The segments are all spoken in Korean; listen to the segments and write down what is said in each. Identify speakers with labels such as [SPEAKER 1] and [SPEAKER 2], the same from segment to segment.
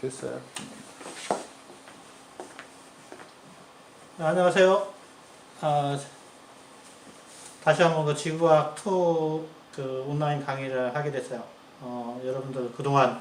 [SPEAKER 1] 됐어요.
[SPEAKER 2] 네, 안녕하세요. 아, 다시 한번 그 지구과학 2그 온라인 강의를 하게 됐어요. 어, 여러분들 그동안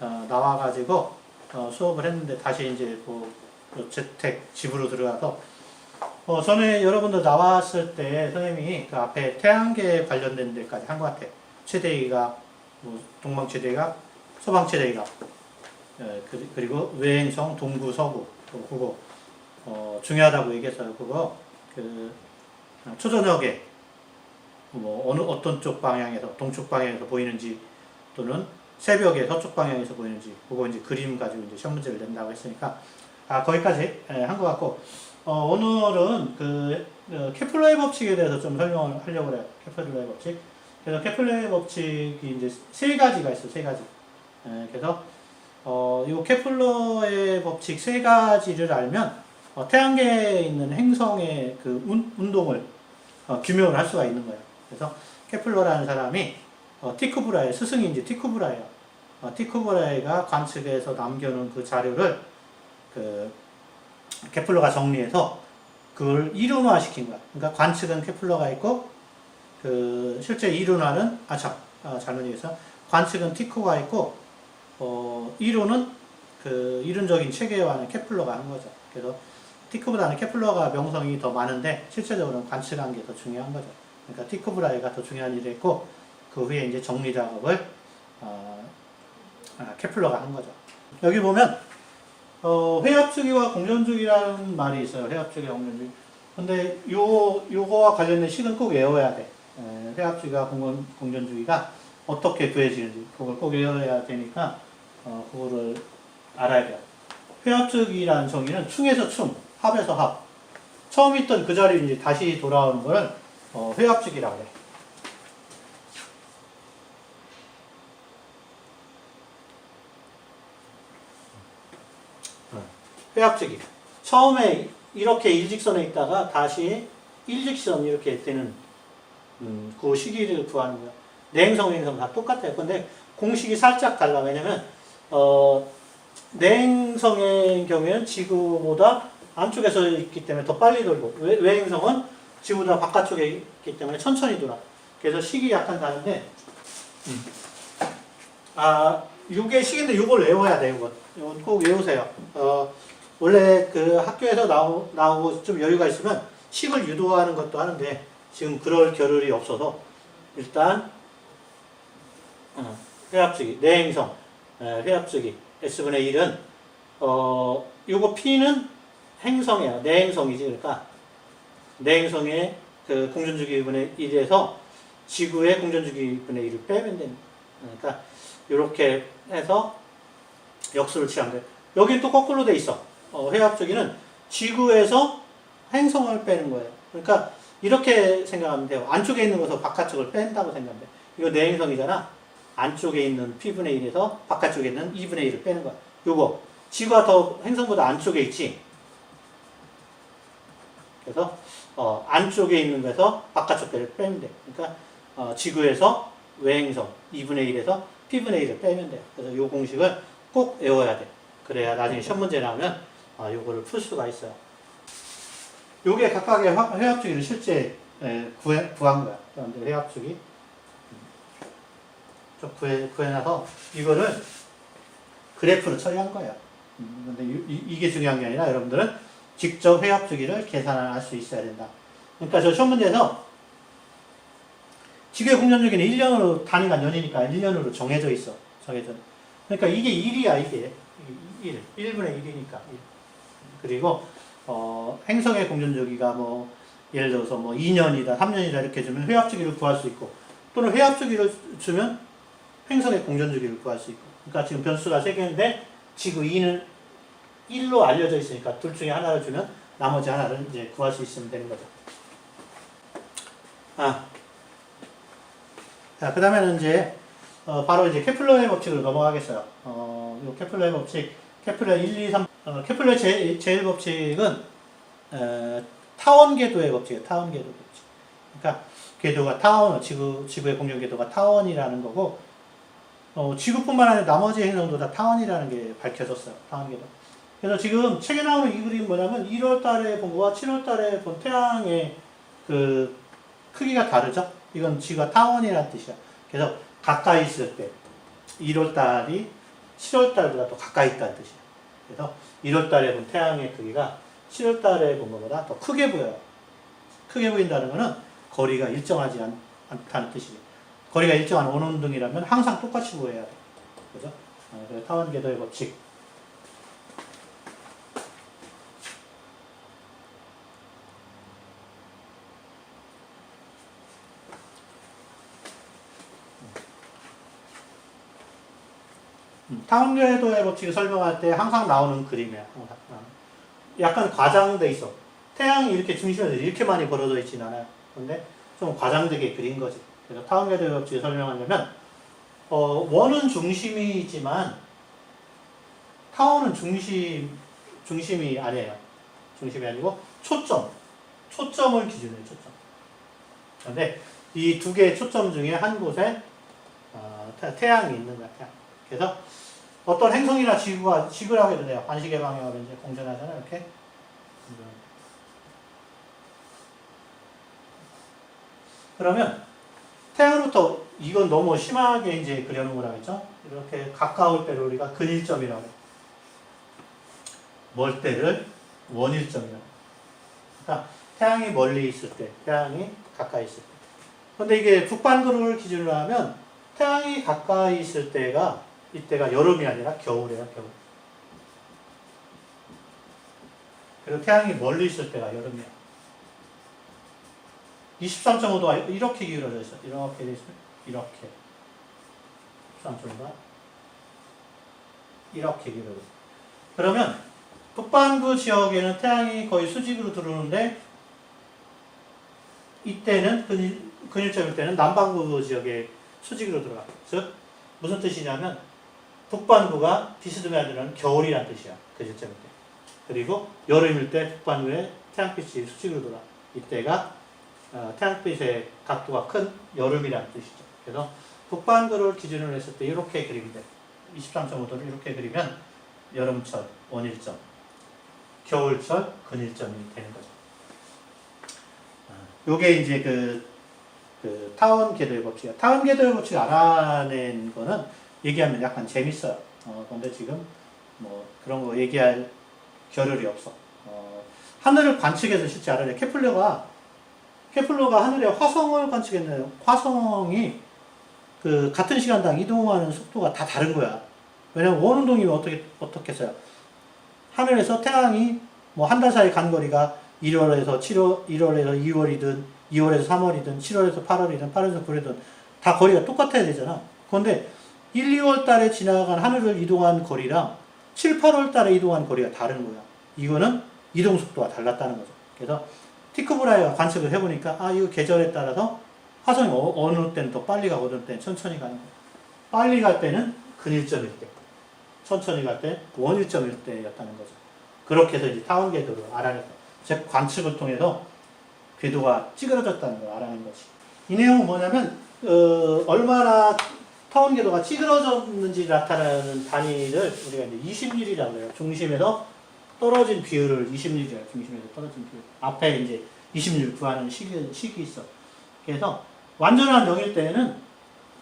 [SPEAKER 2] 어, 나와가지고 어, 수업을 했는데 다시 이제 뭐, 그 재택 집으로 들어가서 어, 전에 여러분들 나왔을 때 선생님이 그 앞에 태양계 관련된 데까지 한 것 같아요. 최대위가 뭐 동방 최대위가 서방 최대위가 예, 그리- 그리고 외행성 동구 서구 또 그거 어, 중요하다고 얘기했어요. 그거 그 어, 초저녁에 뭐 어느 어떤 쪽 방향에서 동쪽 방향에서 보이는지 또는 새벽에 서쪽 방향에서 보이는지 그거 이제 그림 가지고 이제 시험 문제를 낸다고 했으니까 아 거기까지 한 것 같고 어, 오늘은 그 어, 케플러의 법칙에 대해서 좀 설명을 하려고 그래요. 케플러의 법칙. 그래서 케플러의 법칙이 이제 세 가지가 있어요. 세 가지. 예, 그래서 어, 이 케플러의 법칙 세 가지를 알면 어, 태양계에 있는 행성의 그 운, 운동을 어, 규명을 할 수가 있는 거예요. 그래서 케플러라는 사람이 어, 티크브라의 스승인지 티크브라예요. 어, 티크브라이가 관측에서 남겨놓은 그 자료를 그 케플러가 정리해서 그걸 이론화 시킨 거야. 그러니까 관측은 케플러가 있고 그 실제 이론화는 아참 아, 잘못 얘기해서 관측은 티코가 있고 어, 이론은 그 이론적인 체계화는 케플러가 한 거죠. 그래서 티크보다는 케플러가 명성이 더 많은데 실제적으로는 관측한 게 더 중요한 거죠. 그러니까 티크브라이가 더 중요한 일을 했고 그 후에 이제 정리 작업을 어, 아, 케플러가 한 거죠. 여기 보면 어, 회합주기와 공전주기라는 말이 있어요. 회합주기와 공전주기. 근데 요 요거와 관련된 식은 꼭 외워야 돼. 에, 회합주기와 공전, 공전주기가 어떻게 구해지는지 그걸 꼭 외워야 되니까 어, 그거를 알아야 돼요. 회합주기라는 정의는 충에서 충, 합에서 합. 처음 있던 그 자리로 이제 다시 돌아오는 거를 어, 회합주기라고 해. 회합주기. 처음에 이렇게 일직선에 있다가 다시 일직선 이렇게 되는 음, 그 시기를 구하는 거야. 내행성, 외행성 다 똑같아요. 근데 공식이 살짝 달라. 왜냐면 어, 내행성의 경우에는 지구보다 안쪽에서 있기 때문에 더 빨리 돌고 외, 외행성은 지구보다 바깥쪽에 있기 때문에 천천히 돌아. 그래서 식이 약간 다른데 음. 아 요게 식인데 요걸 외워야 돼 요건 요건 꼭 외우세요. 어, 원래 그 학교에서 나오, 나오고 좀 여유가 있으면 식을 유도하는 것도 하는데 지금 그럴 겨를이 없어서 일단 어, 회합주기 내행성 에, 회합주기 S분의 1은 어 요거 P는 행성이야 내행성이지 그러니까 내행성의 그 공전주기분의 1에서 지구의 공전주기분의 1을 빼면 됩니다. 그러니까 이렇게 해서 역수를 취하면 돼. 여기 또 거꾸로 돼 있어. 어, 회합주기는 지구에서 행성을 빼는 거예요. 그러니까 이렇게 생각하면 돼요. 안쪽에 있는 것을 바깥쪽을 뺀다고 생각하면 돼. 이거 내행성이잖아. 안쪽에 있는 P분의 1에서 바깥쪽에 있는 2분의 1을 빼는 거야. 요거 지구가 더 행성보다 안쪽에 있지. 그래서 어, 안쪽에 있는 것에서 바깥쪽 배를 빼면 돼. 그러니까 어, 지구에서 외행성 2분의 1에서 P분의 1을 빼면 돼요. 그래서 요 공식을 꼭 외워야 돼. 그래야 나중에 시험 문제 나오면 어, 요거를 풀 수가 있어요. 요게 각각의 화- 회합주기를 실제 구한 거야. 그런데 좀 구해, 구해놔서 이거를 그래프로 처리한 거예요. 음, 근데 이, 이- 이게 중요한 게 아니라 여러분들은 직접 회합 주기를 계산할 수 있어야 된다. 그러니까 저 시험 문제에서 지구의 공전 주기는 1년으로 단위가 년이니까 1년으로 정해져 있어. 정해져. 그러니까 이게 1이야, 이게. 1. 1분의 1이니까. 그리고 어, 행성의 공전 주기가 뭐 예를 들어서 뭐 2년이다, 3년이다 이렇게 주면 회합 주기를 구할 수 있고 또는 회합 주기를 주면 행성의 공전주기를 구할 수 있고. 그러니까 지금 변수가 3개인데 지구 2는 1로 알려져 있으니까 둘 중에 하나를 주면 나머지 하나를 이제 구할 수 있으면 되는 거죠. 아. 자, 그 다음에는 이제, 어, 바로 이제 케플러의 법칙으로 넘어가겠어요. 어, 요 케플러의 법칙, 케플러 1, 2, 3, 어, 케플러 제, 제일 법칙은, 어, 타원 궤도의 법칙이에요. 타원 궤도 법칙. 그러니까, 궤도가 타원, 지구, 지구의 공전 궤도가 타원이라는 거고, 어, 지구뿐만 아니라 나머지 행성도 다 타원이라는 게 밝혀졌어요. 타원계도. 그래서 지금 책에 나오는 이 그림이 뭐냐면 1월 달에 본 거와 7월 달에 본 태양의 그 크기가 다르죠? 이건 지구가 타원이라는 뜻이야. 그래서 가까이 있을 때 1월 달이 7월 달보다 더 가까이 있다는 뜻이야. 그래서 1월 달에 본 태양의 크기가 7월 달에 본 것보다 더 크게 보여요. 크게 보인다는 것은 거리가 일정하지 않, 않다는 뜻이에요. 거리가 일정한 원운동이라면 항상 똑같이 보여야 돼. 그죠? 어, 그래서 타원 궤도의 법칙. 음, 타원 궤도의 법칙을 설명할 때 항상 나오는 그림이야. 항상. 어. 약간 과장돼 있어. 태양이 이렇게 중심에서 이렇게 많이 벌어져 있진 않아요. 근데 좀 과장되게 그린 거지. 그래서 궤도의 법칙을 설명하려면 어, 원은 중심이지만 타원은 중심 중심이 아니에요. 중심이 아니고 초점 초점을 기준으로 초점. 그런데 이 두 개의 초점 중에 한 곳에 어, 태- 태양이 있는 거야. 태양. 그래서 어떤 행성이나 지구가 지구라고 해도 돼요. 반시계 방향으로 이제 공전하잖아요. 이렇게. 그러면 태양으로부터 이건 너무 심하게 이제 그려놓은 거라 했죠. 이렇게 가까울 때를 우리가 근일점이라고. 멀 때를 원일점이라고. 그러니까 태양이 멀리 있을 때, 태양이 가까이 있을 때. 근데 이게 북반구를 기준으로 하면 태양이 가까이 있을 때가 이때가 여름이 아니라 겨울이에요, 겨울. 그리고 태양이 멀리 있을 때가 여름이야. 23.5도가 이렇게 기울어져 있어. 이렇게 돼 있어. 이렇게. 13.5가 이렇게 기울어져 있어. 그러면 북반구 지역에는 태양이 거의 수직으로 들어오는데 이때는 근일, 근일점일 때는 남반구 지역에 수직으로 들어가. 즉 무슨 뜻이냐면 북반구가 비스듬해하는 겨울이란 뜻이야. 근일점일 때. 그리고 여름일 때 북반구에 태양빛이 수직으로 돌아. 이때가 어, 태양빛의 각도가 큰 여름이라는 뜻이죠. 그래서 북반구를 기준으로 했을 때 이렇게 그리면 돼. 23.5도를 이렇게 그리면 여름철 원일점, 겨울철 근일점이 되는 거죠. 아, 요게 이제 그, 그 타원 궤도의 법칙이야. 타원 궤도의 법칙 알아낸 거는 얘기하면 약간 재밌어요. 어, 근데 지금 뭐 그런 거 얘기할 겨를이 없어. 어, 하늘을 관측해서 실제 알아내. 케플러가 케플러가 하늘에 화성을 관측했는데 화성이 그 같은 시간당 이동하는 속도가 다 다른 거야. 왜냐면 원 운동이면 어떻게 어떻게 써요? 하늘에서 태양이 뭐 한 달 사이 간 거리가 1월에서 7월, 1월에서 2월이든 2월에서 3월이든 7월에서 8월이든 8월에서 9월이든 다 거리가 똑같아야 되잖아. 그런데 1, 2월 달에 지나간 하늘을 이동한 거리랑 7, 8월 달에 이동한 거리가 다른 거야. 이거는 이동 속도가 달랐다는 거죠. 그래서 티크브라이가 관측을 해보니까 아 이거 계절에 따라서 화성이 어, 느 때는 더 빨리 가고 어느 때는 천천히 가는 거야. 빨리 갈 때는 근일점일 때, 천천히 갈 때 원일점일 때였다는 거죠. 그렇게 해서 이제 타원 궤도를 알아냈다. 즉 관측을 통해서 궤도가 찌그러졌다는 걸 알아낸 거지. 이 내용은 뭐냐면 어, 얼마나 타원 궤도가 찌그러졌는지 나타나는 단위를 우리가 이제 20일이라고 해요. 중심에서 떨어진 비율을 20일이야. 중심에서 떨어진 비율. 앞에 이제 20일 구하는 시기, 시기 있어. 그래서 완전한 0일 때는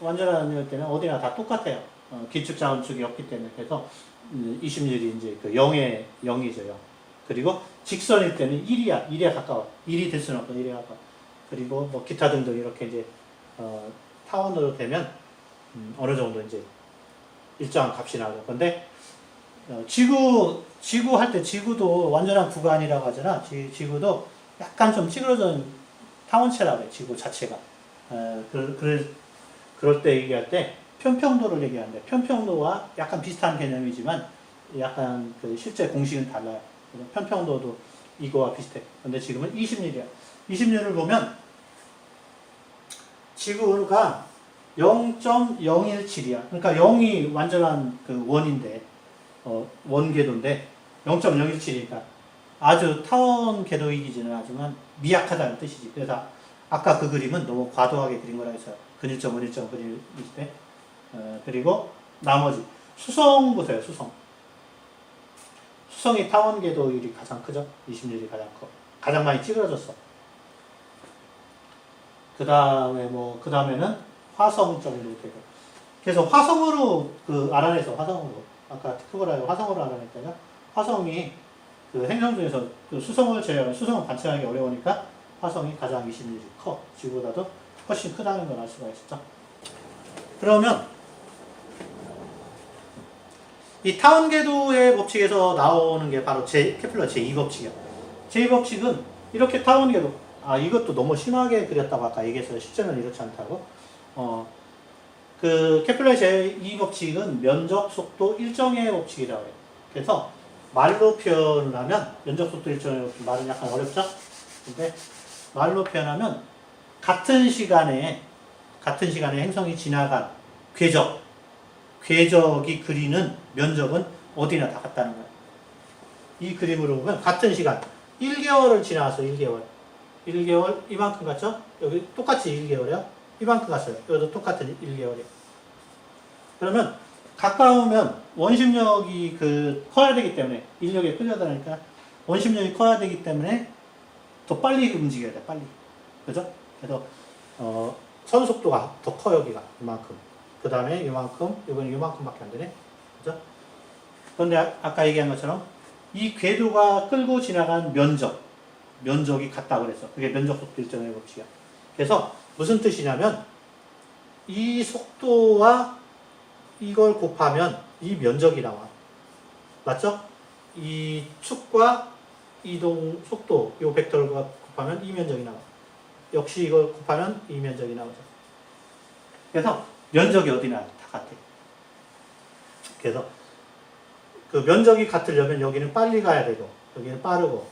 [SPEAKER 2] 완전한 0일 때는 어디나 다 똑같아요. 어, 기축 자원축이 없기 때문에 그래서 20일이 이제 그 0에 0이죠. 0. 그리고 직선일 때는 1이야. 1에 가까워. 1이 될 수는 없고 1에 가까워. 그리고 뭐 기타 등등 이렇게 이제 어, 타원으로 되면 음, 어느 정도 이제 일정한 값이 나오죠. 근데 어, 지구 지구 할 때 지구도 완전한 구간이라고 하잖아. 지, 지구도 약간 좀 찌그러진 타원체라고 해. 지구 자체가. 어, 그, 그, 그럴 때 얘기할 때 편평도를 얘기하는데 편평도와 약간 비슷한 개념이지만 약간 그 실제 공식은 달라요. 편평도도 이거와 비슷해. 근데 지금은 20일이야. 20일을 보면 지구가 0.017이야. 그러니까 0이 완전한 그 원인데 어, 원궤도인데 0.017이니까 아주 타원 궤도이기는 하지만 미약하다는 뜻이지. 그래서 아까 그 그림은 너무 과도하게 그린 거라 해서 근일점, 원일점 그릴 때 어, 그리고 나머지 수성 보세요. 수성. 수성이 타원 궤도율이 가장 크죠. 26이 가장 커. 가장 많이 찌그러졌어. 그 다음에 뭐, 그 다음에는 화성 정도 되고. 그래서 화성으로 그 알아내서 화성으로. 아까 티크보라에 화성으로 알아냈다가 화성이 그 행성 중에서 그 수성을 제외하면 수성을 관측하기 어려우니까 화성이 가장 26이 커. 지구보다도 훨씬 크다는 걸 알 수가 있었죠. 그러면 이 타원 궤도의 법칙에서 나오는 게 바로 제, 케플러 제2법칙이야. 제2법칙은 이렇게 타원 궤도, 아, 이것도 너무 심하게 그렸다고 아까 얘기했어요. 실제는 이렇지 않다고. 어, 그 케플러 제2법칙은 면적, 속도, 일정의 법칙이라고 해요. 그래서 말로 표현을 하면, 면적, 속도, 일정의 말은 약간 어렵죠? 근데 말로 표현하면 같은 시간에, 같은 시간에 행성이 지나간 궤적, 궤적이 그리는 면적은 어디나 다 같다는 거예요. 이 그림으로 보면 같은 시간 1개월을 지나서 1개월 1개월 이만큼 갔죠? 여기 똑같이 1개월이요. 이만큼 갔어요. 여기도 똑같은 1개월이에요. 그러면 가까우면 원심력이 그 커야 되기 때문에 인력에 끌려다니까 원심력이 커야 되기 때문에 더 빨리 움직여야 돼. 빨리. 그죠? 그래서 어, 선 속도가 더 커요. 여기가 이만큼. 그 다음에 이만큼, 이건 이만큼밖에 안 되네. 그죠? 그런데 아- 아까 얘기한 것처럼 이 궤도가 끌고 지나간 면적, 면적이 같다고 그랬어. 그게 면적 속도 일정의 법칙이야. 그래서 무슨 뜻이냐면 이 속도와 이걸 곱하면 이 면적이 나와. 맞죠? 이 축과 이동 속도, 이 벡터가 곱하면 이 면적이 나와. 역시 이걸 곱하면 이 면적이 나오죠. 그래서 면적이 어디나 다 같아. 그래서 그 면적이 같으려면 여기는 빨리 가야 되고 여기는 빠르고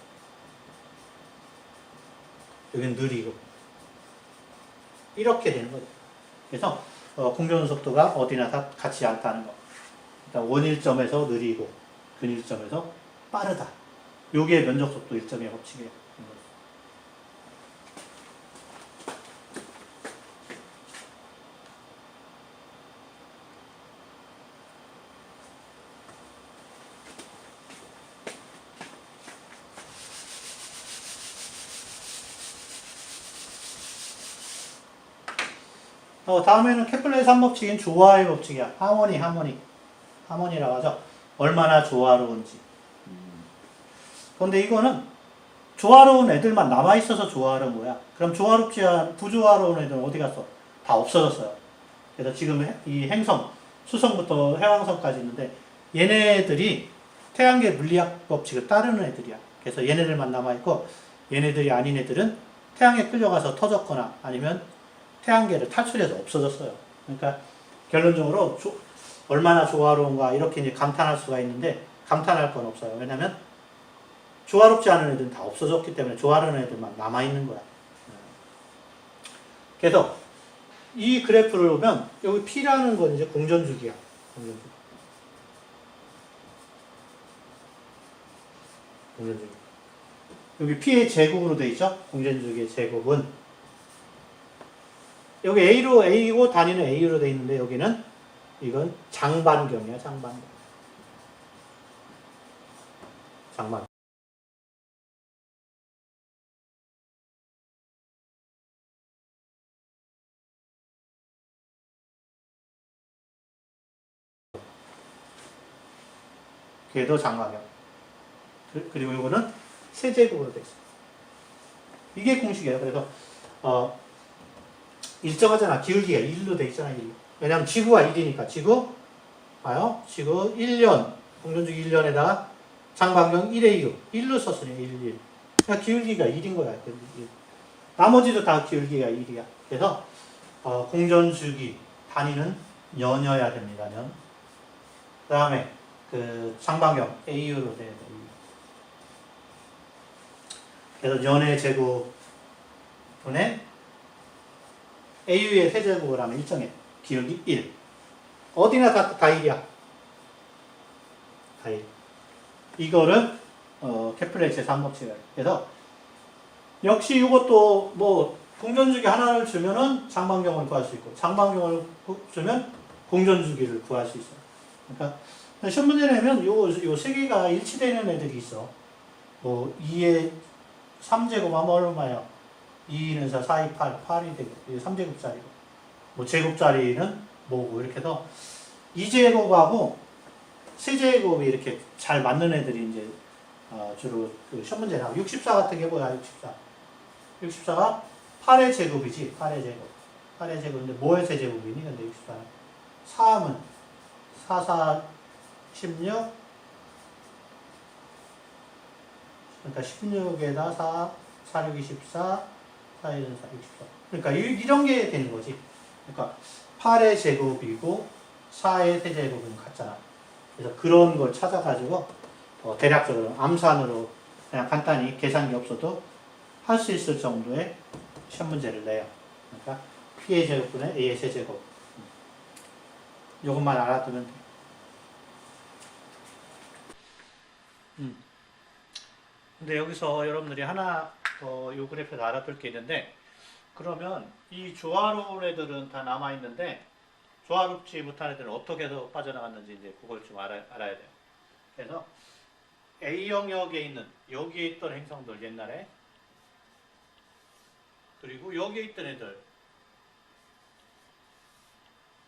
[SPEAKER 2] 여기는 느리고 이렇게 되는 거죠. 그래서 어, 공전 속도가 어디나 다 같지 않다는 거. 그러니까 원일점에서 느리고 근일점에서 빠르다. 요게 면적 속도 일정의 법칙이에요. 어, 다음에는 케플러의 3법칙인 조화의 법칙이야. 하모니, 하모니. 하모니라고 하죠. 얼마나 조화로운지. 그런데 이거는 조화로운 애들만 남아있어서 조화로운 거야. 그럼 조화롭지 않, 부조화로운 애들은 어디 갔어? 다 없어졌어요. 그래서 지금 해- 이 행성, 수성부터 해왕성까지 있는데 얘네들이 태양계 물리학 법칙을 따르는 애들이야. 그래서 얘네들만 남아있고 얘네들이 아닌 애들은 태양에 끌려가서 터졌거나 아니면 태양계를 탈출해서 없어졌어요. 그러니까 결론적으로 조- 얼마나 조화로운가 이렇게 이제 감탄할 수가 있는데 감탄할 건 없어요. 왜냐면 조화롭지 않은 애들은 다 없어졌기 때문에 조화로운 애들만 남아 있는 거야. 그래서 이 그래프를 보면 여기 P라는 건 이제 공전주기야. 공전주기. 공전주기. 여기 P의 제곱으로 돼 있죠? 공전주기의 제곱은 여기 A로 A고 단위는 A로 돼 있는데 여기는 이건 장반경이야 장반경. 장반. 걔도 장반경. 그- 그리고 이거는 세제곱으로 돼 있어. 이게 공식이에요. 그래서 어 일정하잖아. 기울기가 1로 돼 있잖아. 1. 왜냐면 지구가 1이니까. 지구, 봐요. 지구 1년, 공전주기 1년에다가 장반경 1의 6. 1로 썼으니 1, 1. 그러니까 기울기가 1인 거야. 1. 나머지도 다 기울기가 1이야. 그래서 어, 공전주기 단위는 년여야 됩니다. 년. 그 다음에 그 장반경 AU로 돼야 돼. 그래서 년의 제곱분의 AU의 세제곱을 하면 일정해. 기울기 1. 어디나 다, 다 1이야. 다 1. 이거를, 어, 케플레의 제3법칙이에요. 그래서, 역시 이것도 뭐, 공전주기 하나를 주면은 장반경을 구할 수 있고, 장반경을 구- 주면 공전 주기를 구할 수 있어요. 그러니까 시험 문제 내면 요 요세 개가 일치되는 애들이 있어. 뭐 2의 3제곱 하면 얼마예요? 2는 4, 4, 2, 8, 8이 되고 이게 3제곱짜리고. 뭐 제곱짜리는 뭐고 이렇게 해서 2제곱하고 세제곱이 이렇게 잘 맞는 애들이 이제 어, 주로 그 시험 문제 나와 64 같은 게 뭐야 64 64가 8의 제곱이지 8의 제곱. 8의 제곱인데 뭐의 세제곱이니? 근데 64 3은 4, 4, 16 그러니까 16에다 4, 4, 6, 24 4, 1은 4, 64 그러니까 이, 이런 게 되는 거지 그러니까 8의 제곱이고 4의 세제곱은 같잖아 그래서 그런 걸 찾아가지고 어, 대략적으로 암산으로 그냥 간단히 계산이 없어도 할 수 있을 정도의 시험 문제를 내요. 그러니까 P의 제곱분의 A의 세제곱. 이것만 알아두면 돼. 근데 여기서 여러분들이 하나 더이 그래프에서 알아둘 게 있는데 그러면 이 조화로운 애들은 다 남아 있는데 조화롭지 못한 애들은 어떻게 해서 빠져나갔는지 이제 그걸 좀 알아, 알아야 돼요. 그래서 A 영역에 있는 여기에 있던 행성들 옛날에 그리고 여기에 있던 애들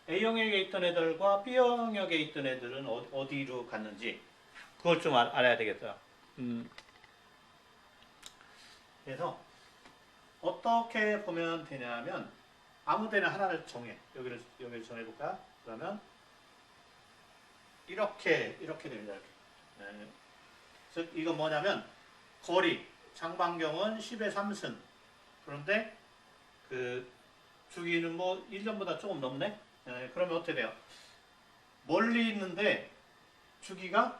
[SPEAKER 2] A 영역에 있던 애들과 B 영역에 있던 애들은 어, 어디로 갔는지 그걸 좀 알, 알아야 되겠어요. 음. 그래서 어떻게 보면 되냐면 아무 데나 하나를 정해 여기를 여기를 정해 볼까? 그러면 이렇게 이렇게 됩니다. 이렇게. 네. 즉 이건 뭐냐면 거리 장반경은 10의 3승 그런데 그 주기는 뭐 1년보다 조금 넘네 예, 그러면 어떻게 돼요 멀리 있는데 주기가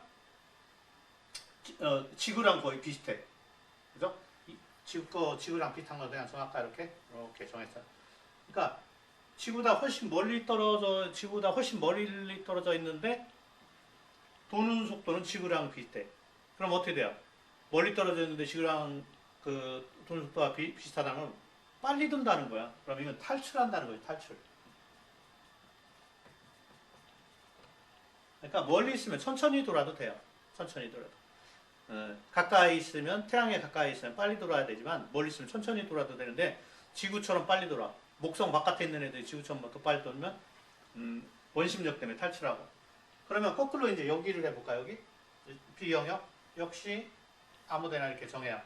[SPEAKER 2] 지- 어, 지구랑 거의 비슷해 그죠 이- 지구 거 지구랑 비슷한 거 그냥 정할까 이렇게 이렇게 정했어요 그러니까 지구보다 훨씬 멀리 떨어져 지구보다 훨씬 멀리 떨어져 있는데 도는 속도는 지구랑 비슷해 그럼 어떻게 돼요? 멀리 떨어져 있는데 지구랑 그 도는 속도가 비, 비슷하다면 빨리 든다는 거야. 그럼 이건 탈출한다는 거예요. 탈출. 그러니까 멀리 있으면 천천히 돌아도 돼요. 천천히 돌아도. 어, 가까이 있으면 태양에 가까이 있으면 빨리 돌아야 되지만 멀리 있으면 천천히 돌아도 되는데 지구처럼 빨리 돌아. 목성 바깥에 있는 애들이 지구처럼 더 빨리 돌면 음, 원심력 때문에 탈출하고. 그러면 거꾸로 이제 여기를 해볼까 여기 비영역 역시 아무데나 이렇게 정해요.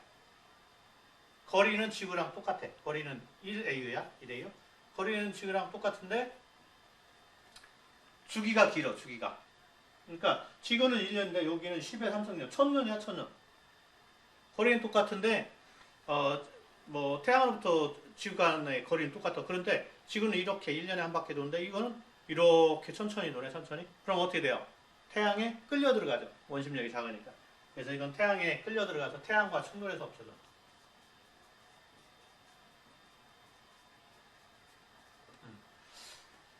[SPEAKER 2] 거리는 지구랑 똑같아. 거리는 1AU야. 1AU. 거리는 지구랑 똑같은데 주기가 길어. 주기가. 그러니까 지구는 1년인데 여기는 10의 3성년. 1000년이야 1000년. 거리는 똑같은데 어 뭐 태양으로부터 지구 간의 거리는 똑같아. 그런데 지구는 이렇게 1년에 한 바퀴 도는데 이거는 이렇게 천천히 도네. 천천히. 그럼 어떻게 돼요? 태양에 끌려 들어가죠. 원심력이 작으니까. 그래서 이건 태양에 끌려 들어가서 태양과 충돌해서 없어져.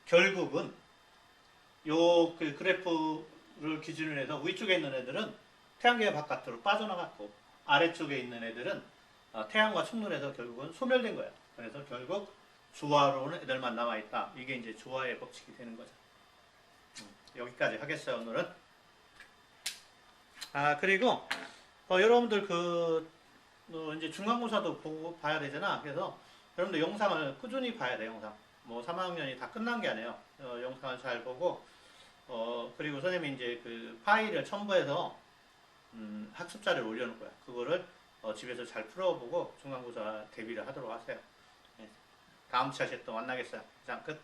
[SPEAKER 2] 결국은 요 그 그래프 를 기준으로 해서 위쪽에 있는 애들은 태양계 바깥으로 빠져나갔고 아래쪽에 있는 애들은 어, 태양과 충돌해서 결국은 소멸된 거야. 그래서 결국 조화로운 애들만 남아 있다. 이게 이제 조화의 법칙이 되는 거죠. 음, 여기까지 하겠어요 오늘은. 아 그리고 어, 여러분들 그 어, 이제 중간고사도 보고 봐야 되잖아. 그래서 여러분들 영상을 꾸준히 봐야 돼 영상. 뭐 3학년이 다 끝난 게 아니에요. 어, 영상을 잘 보고 어 그리고 선생님이 이제 그 파일을 첨부해서 음, 학습 자료를 올려놓을 거야. 그거를 어, 집에서 잘 풀어보고 중간고사 대비를 하도록 하세요. 네. 다음 시간에 또 만나겠어요. 자 끝.